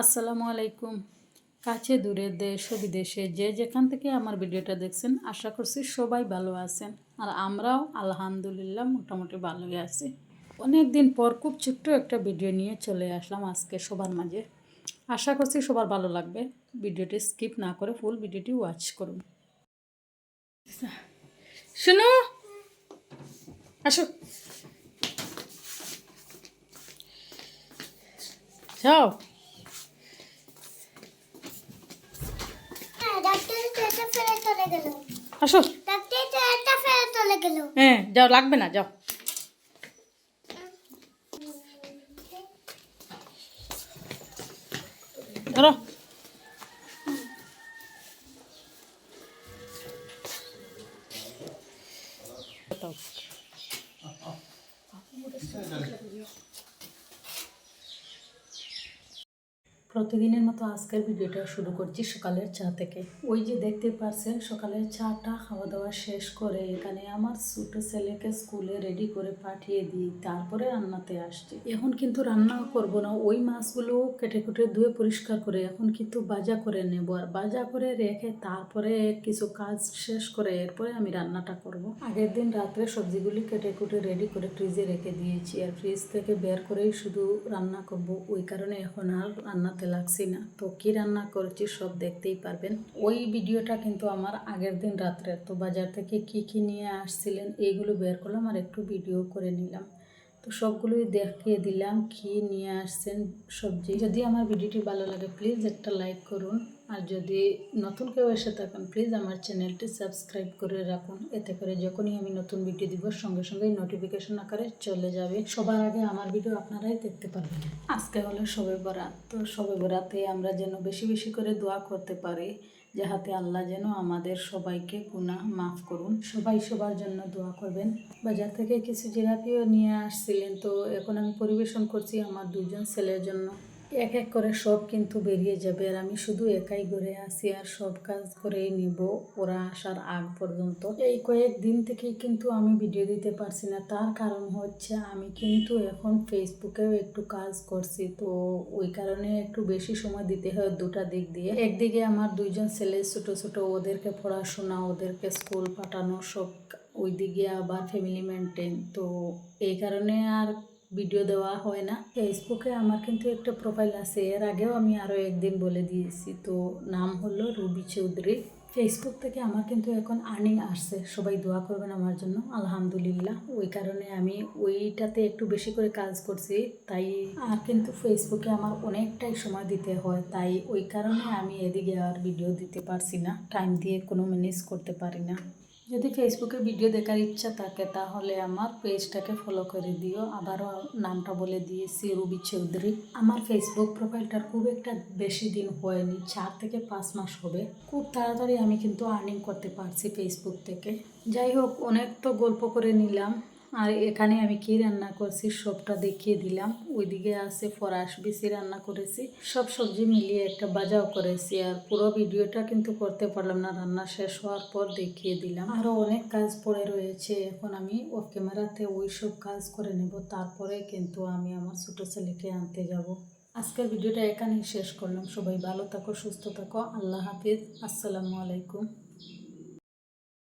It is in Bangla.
আসসালামু আলাইকুম। কাছে দূরে দেশ ও বিদেশে যে যেখান থেকে আমার ভিডিওটা দেখছেন, আশা করছি সবাই ভালো আছেন। আর আমরাও আলহামদুলিল্লাহ মোটামুটি ভালোই আছি। অনেক দিন পর খুব ছোট্ট একটা ভিডিও নিয়ে চলে আসলাম আজকে সবার মাঝে। আশা করছি সবার ভালো লাগবে। ভিডিওটি স্কিপ না করে ফুল ভিডিওটি ওয়াচ করুন। শুনো, আসো। যাও হ্যাঁ, ডাক্তার তো এটা ফেলে চলে গেল আসো। ডাক্তার তো এটা ফেলে চলে গেল হ্যাঁ যাও লাগবে না যাও। ধরো। প্রতিদিনের মতো আজকের ভিডিওটা শুরু করছি সকালের চা থেকে। ওই যে দেখতে পাচ্ছেন সকালের চাটা খাওয়া দাওয়া শেষ করে এখানে আমার ছোটো ছেলেকে স্কুলে রেডি করে পাঠিয়ে দিই, তারপরে রান্নাতে আসছি। এখন কিন্তু রান্নাও করব না, ওই মাছগুলো কেটে কুটে ধুয়ে পরিষ্কার করে এখন কিন্তু বাজা করে নেব। আর বাজা করে রেখে তারপরে কিছু কাজ শেষ করে এরপরে আমি রান্নাটা করব। আগের দিন রাত্রে সবজিগুলি কেটে কুটে রেডি করে ফ্রিজে রেখে দিয়েছি। আর ফ্রিজ থেকে বের করেই শুধু রান্না করব, ওই কারণে এখন আর রান্নাতে লাগছি না। তো কি রান্না করেছি সব দেখতেই পারবেন। ওই ভিডিওটা কিন্তু আমার আগের দিন রাত্রে তো বাজার থেকে কি কি নিয়ে আসছিলেন এইগুলো বের করলাম আর একটু ভিডিও করে নিলাম। তো সবগুলোই দেখিয়ে দিলাম কি নিয়ে আসছেন সবজি। যদি আমার ভিডিওটি ভালো লাগে, প্লিজ একটা লাইক করুন। আর যদি নতুন কেউ এসে থাকেন প্লিজ আমার চ্যানেলটি সাবস্ক্রাইব করে রাখুন। এতে করে যখনই আমি নতুন ভিডিও দিব, সঙ্গে সঙ্গে নোটিফিকেশন আকারে চলে যাবে। সবার আগে আমার ভিডিও আপনারাই দেখতে পারবেন। আজকে হলো সবে বরাত। তো সবে বরাতে আমরা যেন বেশি বেশি করে দোয়া করতে পারি, যাহাতে আল্লাহ যেন আমাদের সবাইকে গুনাহ মাফ করুন। সবাই সবার জন্য দোয়া করবেন। বাজার থেকে কিছু জিলাপিও নিয়ে আসছিলেন, তো এখন আমি পরিবেশন করছি আমার দুজন ছেলের জন্য। এক এক করে সব কিন্তু বেরিয়ে যাবে আর আমি শুধু একাই ঘুরে আসি আর সব কাজ করেই নিব। ওরা আসার আগ পর্যন্ত। এই কয়েক দিন থেকেই কিন্তু আমি ভিডিও দিতে পারছি না। তার কারণ হচ্ছে আমি কিন্তু এখন ফেসবুকেও একটু কাজ করছি। তো ওই কারণে একটু বেশি সময় দিতে হয় দুটা দিক দিয়ে। একদিকে আমার দুইজন ছেলে ছোট ছোট, ওদেরকে পড়াশোনা, ওদেরকে স্কুল পাঠানো, সব ওইদিকে আবার ফ্যামিলি মেনটেন তো এই কারণে আর ভিডিও দেওয়া হয় না। ফেসবুকে আমার কিন্তু একটা প্রোফাইল আছে। এর আগেও আমি আরও একদিন বলে দিয়েছি। তো নাম হলো রুবি চৌধুরী। ফেসবুক থেকে আমার কিন্তু এখন আর্নিং আসছে। সবাই দোয়া করবেন আমার জন্য। আলহামদুলিল্লাহ। ওই কারণে আমি ওইটাতে একটু বেশি করে কাজ করছি। তাই আর কিন্তু ফেসবুকে আমার অনেকটাই সময় দিতে হয়। তাই ওই কারণে আমি এদিকে আর ভিডিও দিতে পারছি না। টাইম দিয়ে কোনো ম্যানেজ করতে পারি না। যদি ফেসবুকে ভিডিও দেখার ইচ্ছা থাকে, তাহলে আমার পেজটাকে ফলো করে দিও। আবারও নামটা বলে দিয়েছি, রুবি চৌধুরী। আমার ফেসবুক প্রোফাইলটার খুব একটা বেশি দিন হয়নি, চার থেকে পাঁচ মাস হবে। খুব তাড়াতাড়ি আমি কিন্তু আর্নিং করতে পারছি ফেসবুক থেকে। যাই হোক, অনেক তো গল্প করে নিলাম। আর এখানে আমি কি রান্না করছি সবটা দেখিয়ে দিলাম। ওইদিকে আছে ফরাস বেশি রান্না করেছি। সব সবজি মিলিয়ে একটা বাজাও করেছি আর পুরো ভিডিওটা কিন্তু করতে পারলাম না। রান্না শেষ হওয়ার পর দেখিয়ে দিলাম। আরও অনেক কাজ পড়ে রয়েছে। এখন আমি অফ ক্যামেরাতে ওই সব কাজ করে নেব। তারপরে কিন্তু আমি আমার ছোটো ছেলেকে আনতে যাব। আজকের ভিডিওটা এখানেই শেষ করলাম। সবাই ভালো থাকো, সুস্থ থাকো। আল্লাহ হাফিজ। আসসালামু আলাইকুম।